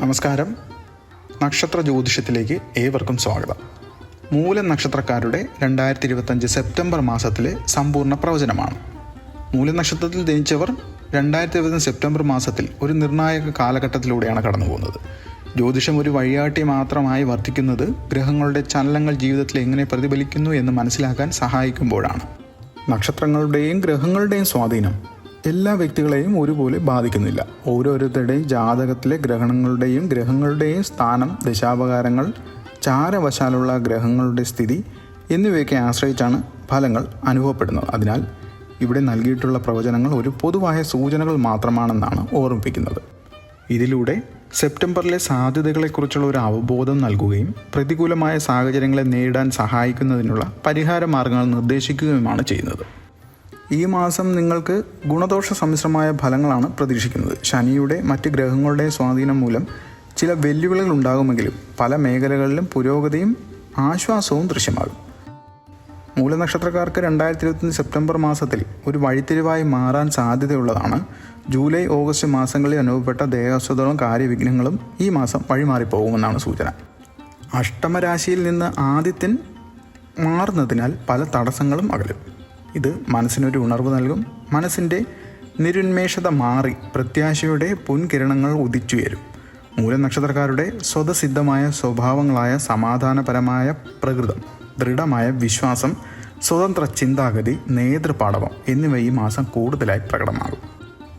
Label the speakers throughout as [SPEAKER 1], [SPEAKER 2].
[SPEAKER 1] നമസ്കാരം. നക്ഷത്ര ജ്യോതിഷത്തിലേക്ക് ഏവർക്കും സ്വാഗതം. മൂല നക്ഷത്രക്കാരുടെ രണ്ടായിരത്തി ഇരുപത്തഞ്ച് സെപ്റ്റംബർ മാസത്തിലെ സമ്പൂർണ പ്രവചനമാണ്. മൂല നക്ഷത്രത്തിൽ ജനിച്ചവർ രണ്ടായിരത്തി ഇരുപത്തഞ്ച് സെപ്റ്റംബർ മാസത്തിൽ ഒരു നിർണായക കാലഘട്ടത്തിലൂടെയാണ് കടന്നു പോകുന്നത് ജ്യോതിഷം ഒരു വഴിയാട്ടി മാത്രമായി വർദ്ധിക്കുന്നത് ഗ്രഹങ്ങളുടെ ചലനങ്ങൾ ജീവിതത്തിൽ എങ്ങനെ പ്രതിഫലിക്കുന്നു എന്ന് മനസ്സിലാക്കാൻ സഹായിക്കുമ്പോഴാണ്. നക്ഷത്രങ്ങളുടെയും ഗ്രഹങ്ങളുടെയും സ്വാധീനം എല്ലാ വ്യക്തികളെയും ഒരുപോലെ ബാധിക്കുന്നില്ല. ഓരോരുത്തരുടെയും ജാതകത്തിലെ ഗ്രഹണങ്ങളുടെയും ഗ്രഹങ്ങളുടെയും സ്ഥാനം ദശാപകാരങ്ങൾ ചാരവശാലുള്ള ഗ്രഹങ്ങളുടെ സ്ഥിതി എന്നിവയൊക്കെ ആശ്രയിച്ചാണ് ഫലങ്ങൾ അനുഭവപ്പെടുന്നത്. അതിനാൽ ഇവിടെ നൽകിയിട്ടുള്ള പ്രവചനങ്ങൾ ഒരു പൊതുവായ സൂചനകൾ മാത്രമാണെന്നാണ് ഓർമ്മിപ്പിക്കുന്നത്. ഇതിലൂടെ സെപ്റ്റംബറിലെ സാധ്യതകളെക്കുറിച്ചുള്ള ഒരു അവബോധം നൽകുകയും പ്രതികൂലമായ സാഹചര്യങ്ങളെ നേരിടാൻ സഹായിക്കുന്നതിനുള്ള പരിഹാര മാർഗങ്ങൾ നിർദ്ദേശിക്കുകയുമാണ് ചെയ്യുന്നത്. ഈ മാസം നിങ്ങൾക്ക് ഗുണദോഷ സമ്മിശ്രമായ ഫലങ്ങളാണ് പ്രതീക്ഷിക്കുന്നത്. ശനിയുടെ മറ്റ് ഗ്രഹങ്ങളുടെ സ്വാധീനം മൂലം ചില വെല്ലുവിളികൾ ഉണ്ടാകുമെങ്കിലും പല മേഖലകളിലും പുരോഗതിയും ആശ്വാസവും ദൃശ്യമാകും. മൂലനക്ഷത്രക്കാർക്ക് രണ്ടായിരത്തി ഇരുപത്തി സെപ്റ്റംബർ മാസത്തിൽ ഒരു വഴിത്തിരിവായി മാറാൻ സാധ്യതയുള്ളതാണ്. ജൂലൈ ഓഗസ്റ്റ് മാസങ്ങളിൽ അനുഭവപ്പെട്ട ദേഹാസ്വതകളും കാര്യവിഘ്നങ്ങളും ഈ മാസം വഴിമാറിപ്പോകുമെന്നാണ് സൂചന. അഷ്ടമരാശിയിൽ നിന്ന് ആദിത്യൻ മാറുന്നതിനാൽ പല തടസ്സങ്ങളും അകലും. ഇത് മനസ്സിനൊരു ഉണർവ് നൽകും. മനസ്സിന്റെ നിരുന്മേഷത മാറി പ്രത്യാശയുടെ പൊൻകിരണങ്ങൾ ഉദിച്ചുയരും. മൂലനക്ഷത്രക്കാരുടെ സ്വതസിദ്ധമായ സ്വഭാവങ്ങളായ സമാധാനപരമായ പ്രകൃതം ദൃഢമായ വിശ്വാസം സ്വതന്ത്ര ചിന്താഗതി നേതൃപാടവം എന്നിവ ഈ മാസം കൂടുതലായി പ്രകടമാകും.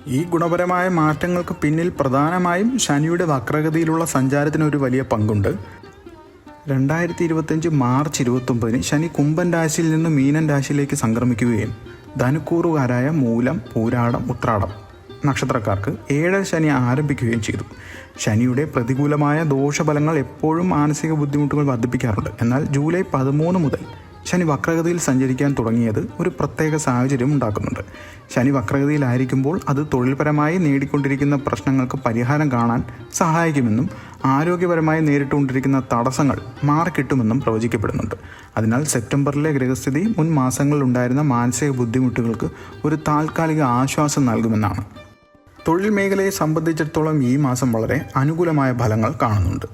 [SPEAKER 1] ഈ ഗുണപരമായ മാറ്റങ്ങൾക്ക് പിന്നിൽ പ്രധാനമായും ശനിയുടെ വക്രഗതിയിലുള്ള സഞ്ചാരത്തിന് ഒരു വലിയ പങ്കുണ്ട്. രണ്ടായിരത്തി ഇരുപത്തഞ്ച് മാർച്ച് ഇരുപത്തൊമ്പതിന് ശനി കുംഭൻ രാശിയിൽ നിന്ന് മീനൻ രാശിയിലേക്ക് സംക്രമിക്കുകയും ധനുക്കൂറുകാരായ മൂലം പൂരാടം ഉത്രാടം നക്ഷത്രക്കാർക്ക് ഏഴര ശനി ആരംഭിക്കുകയും ചെയ്തു. ശനിയുടെ പ്രതികൂലമായ ദോഷഫലങ്ങൾ എപ്പോഴും മാനസിക ബുദ്ധിമുട്ടുകൾ വർദ്ധിപ്പിക്കാറുണ്ട്. എന്നാൽ ജൂലൈ പതിമൂന്ന് മുതൽ ശനി വക്രഗതിയിൽ സഞ്ചരിക്കാൻ തുടങ്ങിയത് ഒരു പ്രത്യേക സാഹചര്യം ഉണ്ടാക്കുന്നുണ്ട്. ശനി വക്രഗതിയിലായിരിക്കുമ്പോൾ അത് തൊഴിൽപരമായി നേടിക്കൊണ്ടിരിക്കുന്ന പ്രശ്നങ്ങൾക്ക് പരിഹാരം കാണാൻ സഹായിക്കുമെന്നും ആരോഗ്യപരമായി നേരിട്ടുകൊണ്ടിരിക്കുന്ന തടസ്സങ്ങൾ മാറിക്കിട്ടുമെന്നും പ്രവചിക്കപ്പെടുന്നുണ്ട്. അതിനാൽ സെപ്റ്റംബറിലെ ഗ്രഹസ്ഥിതി മുൻ മാസങ്ങളിൽ ഉണ്ടായിരുന്ന മാനസിക ബുദ്ധിമുട്ടുകൾക്ക് ഒരു താൽക്കാലിക ആശ്വാസം നൽകുമെന്നാണ്. തൊഴിൽ മേഖലയെ സംബന്ധിച്ചിടത്തോളം ഈ മാസം വളരെ അനുകൂലമായ ഫലങ്ങൾ കാണുന്നുണ്ട്.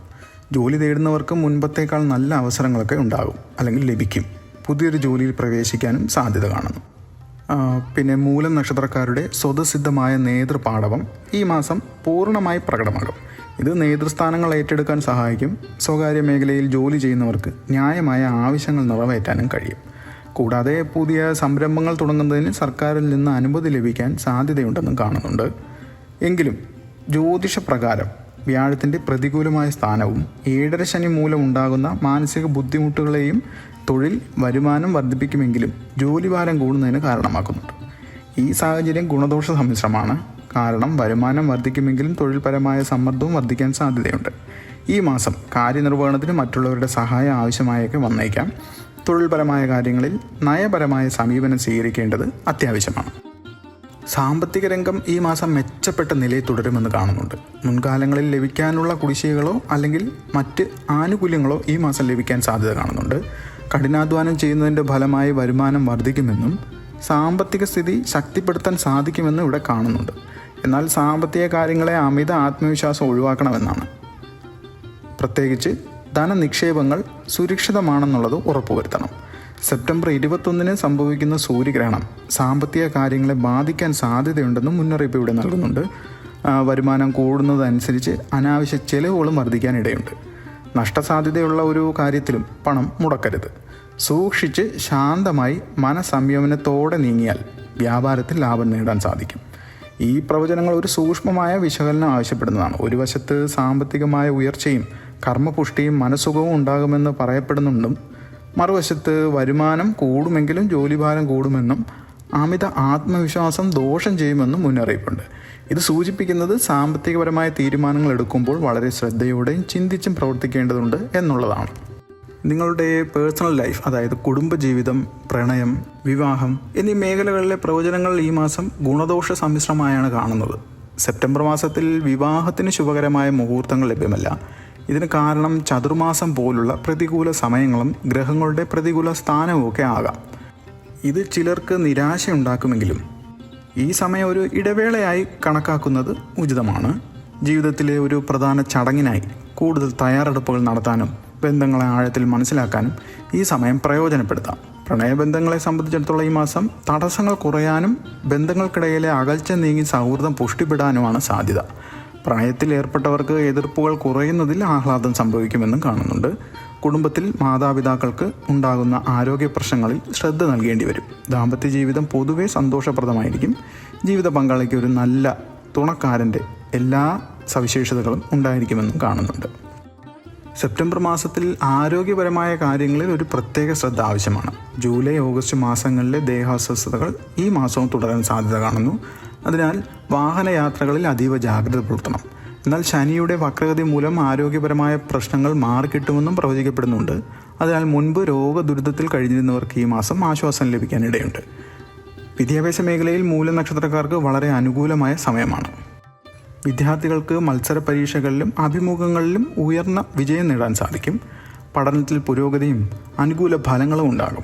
[SPEAKER 1] ജോലി തേടുന്നവർക്ക് മുൻപത്തേക്കാൾ നല്ല അവസരങ്ങളൊക്കെ ഉണ്ടാകും അല്ലെങ്കിൽ ലഭിക്കും. പുതിയൊരു ജോലിയിൽ പ്രവേശിക്കാനും സാധ്യത കാണുന്നു. പിന്നെ മൂലം നക്ഷത്രക്കാരുടെ സ്വതസിദ്ധമായ നേതൃപാടവം ഈ മാസം പൂർണമായി പ്രകടമാകും. ഇത് നേതൃസ്ഥാനങ്ങൾ ഏറ്റെടുക്കാൻ സഹായിക്കും. സ്വകാര്യ മേഖലയിൽ ജോലി ചെയ്യുന്നവർക്ക് ന്യായമായ ആവശ്യങ്ങൾ നിറവേറ്റാനും കഴിയും. കൂടാതെ പുതിയ സംരംഭങ്ങൾ തുടങ്ങുന്നതിന് സർക്കാരിൽ നിന്ന് അനുമതി ലഭിക്കാൻ സാധ്യതയുണ്ടെന്നും കാണുന്നുണ്ട്. എങ്കിലും ജ്യോതിഷപ്രകാരം വ്യാഴത്തിന്റെ പ്രതികൂലമായ സ്ഥാനവും ഏഴര ശനി മൂലം ഉണ്ടാകുന്ന മാനസിക ബുദ്ധിമുട്ടുകളെയും തൊഴിൽ വരുമാനം വർദ്ധിപ്പിക്കുമെങ്കിലും ജോലിഭാരം കൂടുന്നതിന് കാരണമാക്കുന്നുണ്ട്. ഈ സാഹചര്യം ഗുണദോഷ സമ്മിശ്രമാണ്. കാരണം വരുമാനം വർദ്ധിക്കുമെങ്കിലും തൊഴിൽപരമായ സമ്മർദ്ദവും വർദ്ധിക്കാൻ സാധ്യതയുണ്ട്. ഈ മാസം കാര്യനിർവഹണത്തിന് മറ്റുള്ളവരുടെ സഹായം ആവശ്യമായൊക്കെ വന്നേക്കാം. തൊഴിൽപരമായ കാര്യങ്ങളിൽ നയപരമായ സമീപനം സ്വീകരിക്കേണ്ടത് അത്യാവശ്യമാണ്. സാമ്പത്തിക രംഗം ഈ മാസം മെച്ചപ്പെട്ട നിലയിൽ തുടരുമെന്ന് കാണുന്നുണ്ട്. മുൻകാലങ്ങളിൽ ലഭിക്കാനുള്ള കുടിശ്ശികകളോ അല്ലെങ്കിൽ മറ്റ് ആനുകൂല്യങ്ങളോ ഈ മാസം ലഭിക്കാൻ സാധ്യത കാണുന്നുണ്ട്. കഠിനാധ്വാനം ചെയ്യുന്നതിന്റെ ഫലമായി വരുമാനം വർദ്ധിക്കുമെന്നും സാമ്പത്തിക സ്ഥിതി ശക്തിപ്പെടുത്താൻ സാധിക്കുമെന്നും ഇവിടെ കാണുന്നുണ്ട്. എന്നാൽ സാമ്പത്തിക കാര്യങ്ങളെ അമിത ആത്മവിശ്വാസം ഒഴിവാക്കണമെന്നാണ്. പ്രത്യേകിച്ച് ധനനിക്ഷേപങ്ങൾ സുരക്ഷിതമാണെന്നുള്ളത് ഉറപ്പുവരുത്തണം. സെപ്റ്റംബർ ഇരുപത്തൊന്നിന് സംഭവിക്കുന്ന സൂര്യഗ്രഹണം സാമ്പത്തിക കാര്യങ്ങളെ ബാധിക്കാൻ സാധ്യതയുണ്ടെന്നും മുന്നറിയിപ്പ് ഇവിടെ നൽകുന്നുണ്ട്. വരുമാനം കൂടുന്നതനുസരിച്ച് അനാവശ്യ ചെലവുകളും വർദ്ധിക്കാനിടയുണ്ട്. നഷ്ടസാധ്യതയുള്ള ഒരു കാര്യത്തിലും പണം മുടക്കരുത്. സൂക്ഷിച്ച് ശാന്തമായി മനസംയമനത്തോടെ നീങ്ങിയാൽ വ്യാപാരത്തിൽ ലാഭം നേടാൻ സാധിക്കും. ഈ പ്രവചനങ്ങൾ ഒരു സൂക്ഷ്മമായ വിശകലനം ആവശ്യപ്പെടുന്നതാണ്. ഒരു വശത്ത് സാമ്പത്തികമായ ഉയർച്ചയും കർമ്മപുഷ്ടിയും മനസുഖവും ഉണ്ടാകുമെന്ന് പറയപ്പെടുന്നുണ്ടും. മറുവശത്ത് വരുമാനം കൂടുമെങ്കിലും ജോലിഭാരം കൂടുമെന്നും അമിത ആത്മവിശ്വാസം ദോഷം ചെയ്യുമെന്നും മുന്നറിയിപ്പുണ്ട്. ഇത് സൂചിപ്പിക്കുന്നത് സാമ്പത്തികപരമായ തീരുമാനങ്ങൾ എടുക്കുമ്പോൾ വളരെ ശ്രദ്ധയോടെയും ചിന്തിച്ചും പ്രവർത്തിക്കേണ്ടതുണ്ട് എന്നുള്ളതാണ്. നിങ്ങളുടെ പേഴ്സണൽ ലൈഫ് അതായത് കുടുംബജീവിതം പ്രണയം വിവാഹം എന്നീ മേഖലകളിലെ പ്രവചനങ്ങൾ ഈ മാസം ഗുണദോഷ സമ്മിശ്രമായാണ് കാണുന്നത്. സെപ്റ്റംബർ മാസത്തിൽ വിവാഹത്തിന് ശുഭകരമായ മുഹൂർത്തങ്ങൾ ലഭ്യമല്ല. ഇതിന് കാരണം ചതുർമാസം പോലുള്ള പ്രതികൂല സമയങ്ങളും ഗ്രഹങ്ങളുടെ പ്രതികൂല സ്ഥാനവും ഒക്കെ ആകാം. ഇത് ചിലർക്ക് നിരാശയുണ്ടാക്കുമെങ്കിലും ഈ സമയം ഒരു ഇടവേളയായി കണക്കാക്കുന്നത് ഉചിതമാണ്. ജീവിതത്തിലെ ഒരു പ്രധാന ചടങ്ങിനായി കൂടുതൽ തയ്യാറെടുപ്പുകൾ നടത്താനും ബന്ധങ്ങളെ ആഴത്തിൽ മനസ്സിലാക്കാനും ഈ സമയം പ്രയോജനപ്പെടുത്താം. പ്രണയബന്ധങ്ങളെ സംബന്ധിച്ചിടത്തോളം ഈ മാസം തടസ്സങ്ങൾ കുറയാനും ബന്ധങ്ങൾക്കിടയിലെ അകൽച്ച നീങ്ങി സൗഹൃദം പുഷ്ടിപ്പെടാനുമാണ് സാധ്യത. പ്രണയത്തിൽ ഏർപ്പെട്ടവർക്ക് എതിർപ്പുകൾ കുറയുന്നതിൽ ആഹ്ലാദം സംഭവിക്കുമെന്നും കാണുന്നുണ്ട്. കുടുംബത്തിൽ മാതാപിതാക്കൾക്ക് ഉണ്ടാകുന്ന ആരോഗ്യ പ്രശ്നങ്ങളിൽ ശ്രദ്ധ നൽകേണ്ടി വരും. ദാമ്പത്യ ജീവിതം പൊതുവെ സന്തോഷപ്രദമായിരിക്കും. ജീവിത പങ്കാളിക്ക് ഒരു നല്ല തുണക്കാരന്റെ എല്ലാ സവിശേഷതകളും ഉണ്ടായിരിക്കുമെന്നും കാണുന്നുണ്ട്. സെപ്റ്റംബർ മാസത്തിൽ ആരോഗ്യപരമായ കാര്യങ്ങളിൽ ഒരു പ്രത്യേക ശ്രദ്ധ ആവശ്യമാണ്. ജൂലൈ ഓഗസ്റ്റ് മാസങ്ങളിലെ ദേഹാസ്വസ്ഥതകൾ ഈ മാസവും തുടരാൻ സാധ്യത കാണുന്നു. അതിനാൽ വാഹനയാത്രകളിൽ അതീവ ജാഗ്രത പുലർത്തണം. എന്നാൽ ശനിയുടെ വക്രഗതി മൂലം ആരോഗ്യപരമായ പ്രശ്നങ്ങൾ മാറിക്കിട്ടുമെന്നും പ്രവചിക്കപ്പെടുന്നുണ്ട്. അതിനാൽ മുൻപ് രോഗദുരിതത്തിൽ കഴിഞ്ഞിരുന്നവർക്ക് ഈ മാസം ആശ്വാസം ലഭിക്കാനിടയുണ്ട്. വിദ്യാഭ്യാസ മേഖലയിൽ മൂലനക്ഷത്രക്കാർക്ക് വളരെ അനുകൂലമായ സമയമാണ്. വിദ്യാർത്ഥികൾക്ക് മത്സര പരീക്ഷകളിലും അഭിമുഖങ്ങളിലും ഉയർന്ന വിജയം നേടാൻ സാധിക്കും. പഠനത്തിൽ പുരോഗതിയും അനുകൂല ഫലങ്ങളും ഉണ്ടാകും.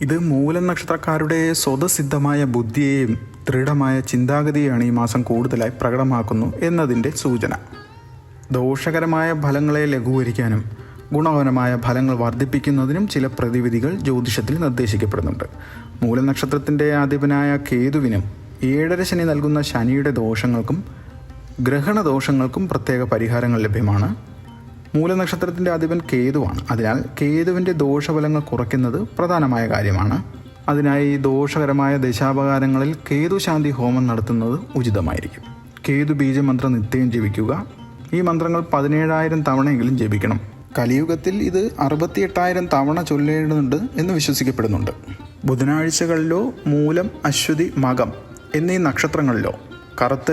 [SPEAKER 1] ഇത് മൂല നക്ഷത്രക്കാരുടെ സ്വതസിദ്ധമായ ബുദ്ധിയെയും ദൃഢമായ ചിന്താഗതിയെയാണ് ഈ മാസം കൂടുതലായി പ്രകടമാക്കുന്നു എന്നതിന്റെ സൂചന. ദോഷകരമായ ഫലങ്ങളെ ലഘൂകരിക്കാനും ഗുണപരമായ ഫലങ്ങൾ വർദ്ധിപ്പിക്കുന്നതിനും ചില പ്രതിവിധികൾ ജ്യോതിഷത്തിൽ നിർദ്ദേശിക്കപ്പെടുന്നുണ്ട്. മൂലനക്ഷത്രത്തിന്റെ അധിപനായ കേതുവിനും ഏഴര ശനി നൽകുന്ന ശനിയുടെ ദോഷങ്ങൾക്കും ഗ്രഹണ ദോഷങ്ങൾക്കും പ്രത്യേക പരിഹാരങ്ങൾ ലഭ്യമാണ്. മൂലനക്ഷത്രത്തിന്റെ അധിപൻ കേതുവാണ്. അതിനാൽ കേതുവിന്റെ ദോഷഫലങ്ങൾ കുറയ്ക്കുന്നത് പ്രധാനമായ കാര്യമാണ്. അതിനായി ദോഷകരമായ ദശാപകാരങ്ങളിൽ കേതുശാന്തി ഹോമം നടത്തുന്നത് ഉചിതമായിരിക്കും. കേതു ബീജമന്ത്രം നിത്യം ജപിക്കുക. ഈ മന്ത്രങ്ങൾ പതിനേഴായിരം തവണയെങ്കിലും ജപിക്കണം. കലിയുഗത്തിൽ ഇത് അറുപത്തിയെട്ടായിരം തവണ ചൊല്ലേണ്ടതുണ്ട് എന്ന് വിശ്വസിക്കപ്പെടുന്നുണ്ട്. ബുധനാഴ്ചകളിലോ മൂലം അശ്വതി മകം എന്നീ നക്ഷത്രങ്ങളിലോ കറുത്ത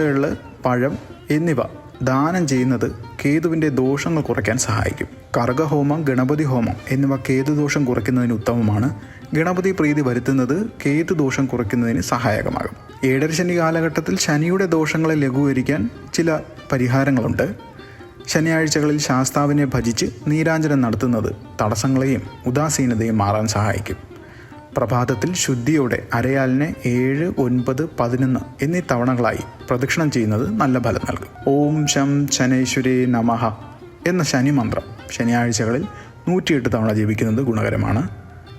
[SPEAKER 1] പഴം എന്നിവ ദാനം ചെയ്യുന്നത് കേതുവിന്റെ ദോഷങ്ങൾ കുറയ്ക്കാൻ സഹായിക്കും. കർഗഹോമം ഗണപതി ഹോമം എന്നിവ കേതുദോഷം കുറയ്ക്കുന്നതിന് ഉത്തമമാണ്. ഗണപതി പ്രീതി വരുത്തുന്നത് കേതു ദോഷം കുറയ്ക്കുന്നതിന് സഹായകമാകും. ഏഴര ശനി കാലഘട്ടത്തിൽ ശനിയുടെ ദോഷങ്ങളെ ലഘൂകരിക്കാൻ ചില പരിഹാരങ്ങളുണ്ട്. ശനിയാഴ്ചകളിൽ ശാസ്താവിനെ ഭജിച്ച് നീരാഞ്ജനം നടത്തുന്നത് തടസ്സങ്ങളെയും ഉദാസീനതയും മാറാൻ സഹായിക്കും. പ്രഭാതത്തിൽ ശുദ്ധിയോടെ അരയാലിനെ ഏഴ് ഒൻപത് പതിനൊന്ന് എന്നീ തവണകളായി പ്രദക്ഷിണം ചെയ്യുന്നത് നല്ല ഫലം നൽകും. ഓം ശം ശനൈശ്വരേ നമഹ എന്ന ശനി മന്ത്രം ശനിയാഴ്ചകളിൽ നൂറ്റിയെട്ട് തവണ ജപിക്കുന്നത് ഗുണകരമാണ്.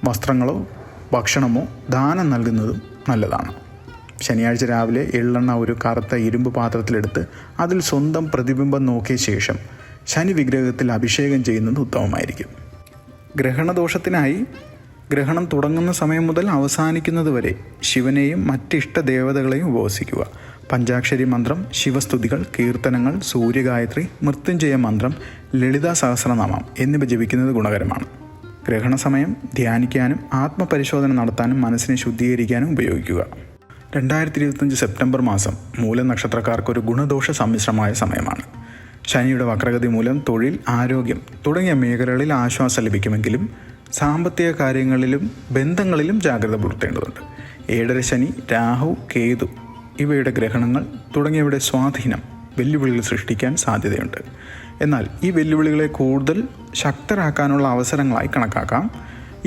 [SPEAKER 1] വസ്ത്രങ്ങളോ ഭക്ഷണമോ ദാനം നൽകുന്നതും നല്ലതാണ്. ശനിയാഴ്ച രാവിലെ എള്ളെണ്ണ ഒരു കറുത്ത ഇരുമ്പ് പാത്രത്തിലെടുത്ത് അതിൽ സ്വന്തം പ്രതിബിംബം നോക്കിയ ശേഷം ശനി വിഗ്രഹത്തിൽ അഭിഷേകം ചെയ്യുന്നത് ഉത്തമമായിരിക്കും. ഗ്രഹണദോഷത്തിനായി ഗ്രഹണം തുടങ്ങുന്ന സമയം മുതൽ അവസാനിക്കുന്നത് വരെ ശിവനെയും മറ്റിഷ്ട ദേവതകളെയും ഉപവസിക്കുക. പഞ്ചാക്ഷരി മന്ത്രം ശിവസ്തുതികൾ കീർത്തനങ്ങൾ സൂര്യഗായത്രി മൃത്യുഞ്ജയ മന്ത്രം ലളിതാ സഹസ്രനാമം എന്നിവ ജപിക്കുന്നത് ഗുണകരമാണ്. ഗ്രഹണ സമയം ധ്യാനിക്കാനും ആത്മപരിശോധന നടത്താനും മനസ്സിനെ ശുദ്ധീകരിക്കാനും ഉപയോഗിക്കുക. രണ്ടായിരത്തി ഇരുപത്തഞ്ച് സെപ്റ്റംബർ മാസം മൂലം നക്ഷത്രക്കാർക്ക് ഒരു ഗുണദോഷ സമ്മിശ്രമായ സമയമാണ്. ശനിയുടെ വക്രഗതി മൂലം തൊഴിൽ ആരോഗ്യം തുടങ്ങിയ മേഖലകളിൽ ആശ്വാസം ലഭിക്കുമെങ്കിലും സാമ്പത്തിക കാര്യങ്ങളിലും ബന്ധങ്ങളിലും ജാഗ്രത പുലർത്തേണ്ടതുണ്ട്. ഏഴര ശനി രാഹു കേതു ഇവയുടെ ഗ്രഹണങ്ങൾ തുടങ്ങിയവയുടെ സ്വാധീനം വെല്ലുവിളികൾ സൃഷ്ടിക്കാൻ സാധ്യതയുണ്ട്. എന്നാൽ ഈ വെല്ലുവിളികളെ കൂടുതൽ ശക്തരാക്കാനുള്ള അവസരങ്ങളായി കണക്കാക്കാം.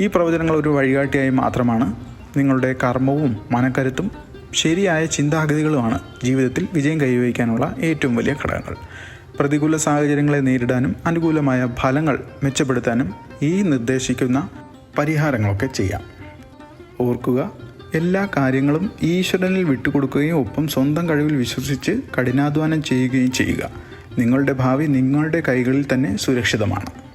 [SPEAKER 1] ഈ പ്രവചനങ്ങൾ ഒരു വഴികാട്ടിയായി മാത്രമാണ് നിങ്ങളുടെ കർമ്മവും മനക്കരുത്തും ശരിയായ ചിന്താഗതികളുമാണ് ജീവിതത്തിൽ വിജയം കൈവരിക്കാനുള്ള ഏറ്റവും വലിയ ഘടകങ്ങൾ. പ്രതികൂല സാഹചര്യങ്ങളെ നേരിടാനും അനുകൂലമായ ഫലങ്ങൾ മെച്ചപ്പെടുത്താനും ഈ നിർദ്ദേശിക്കുന്ന പരിഹാരങ്ങളൊക്കെ ചെയ്യാം. ഓർക്കുക എല്ലാ കാര്യങ്ങളും ഈശ്വരനിൽ വിട്ടുകൊടുക്കുകയും ഒപ്പം സ്വന്തം കഴിവിൽ വിശ്വസിച്ച് കഠിനാധ്വാനം ചെയ്യുകയും ചെയ്യുക. നിങ്ങളുടെ ഭാവി നിങ്ങളുടെ കൈകളിൽ തന്നെ സുരക്ഷിതമാണ്.